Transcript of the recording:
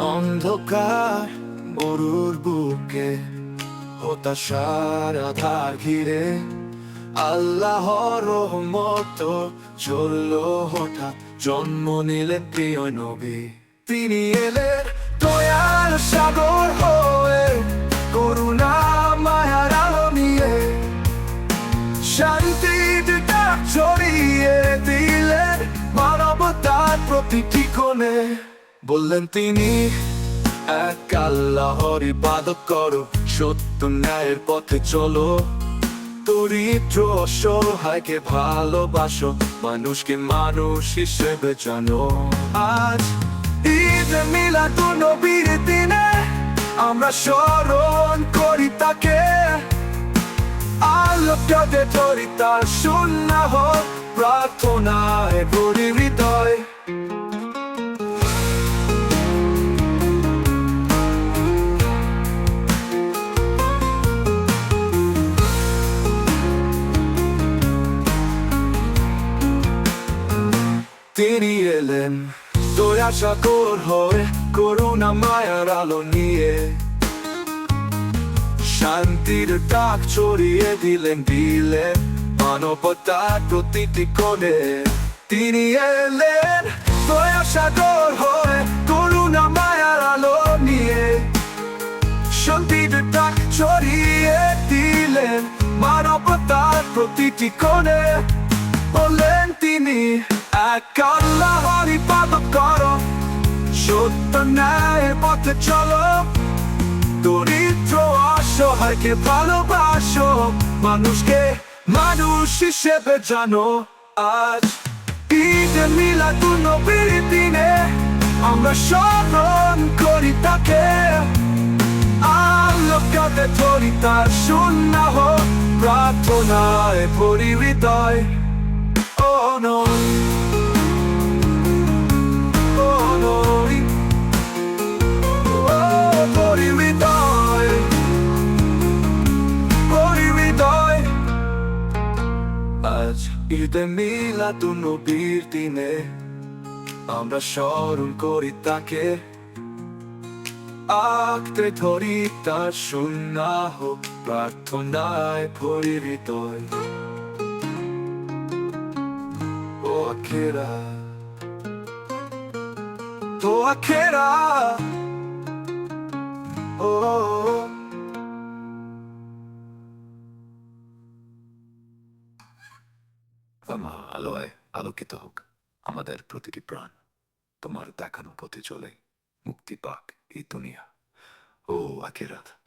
অন্ধকার মরুর বুকে, হতাশার আধার ঘিরে আল্লাহর রহমত চলল হঠাৎ। জন্ম নিলেন প্রিয় নবী। তিনি এলেন দয়ার সাগর হয়ে, করুণা মায়ার আলো নিয়ে শান্তির ডাক ছড়িয়ে দিলেন মানবতার প্রতিটি কোণে বললেন, তিনি এক আল্লাহর ইবাদত করো, সত্য ন্যায়ের পথে চলো। দরিদ্র, অসহায়কে ভালোবাসো, মানুষকে মানুষ হিসেবে জানো। আজ ঈদ মিলাদুন নবীর দিনে আমরা স্মরণ করি তাকে। আলোকাতে ধরি তার শূন্য হোক প্রার্থনায় ভরি হৃদয়। তিনি এলেন দয়া সাগর হয়ে করুণা মায়ার আলো নিয়ে শান্তির ডাক ছড়িয়ে দিলেন দিলে মানবতার প্রতিটি কোণে তিনি এলেন দয়া সাগর হয়ে করুণা মায়ার আলো নিয়ে শান্তির ডাক ছড়িয়ে দিলেন মানবতার প্রতিটি কোণে বললেন তিনি এক আল্লাহর ইবাদত করো, সত্য ন্যায়ের পথে চলো। দরিদ্র অসহায়কে ভালোবাসো, মানুষকে মানুষ হিসেবে জানো। আজ ঈদ মিলাদুন নবীর দিনে আমরা স্মরণ করি তাকে। আলোকাতে ধরি তার শূন্য হোক প্রার্থনায় ভরি হৃদয়। ঈদে মিলাদুন নবীর দিনে আমরা স্মরণ করি তাকে আঁকতে ধরি তার হোক প্রার্থনায় ভরি হৃদয় ও আখেরা তো আখেরা ও আমা আলোয় আলোকিত হোক আমাদের প্রতিটি প্রাণ। তোমার দেখানো পথে চলে মুক্তি পাক এই দুনিয়া। ও আখেরাত।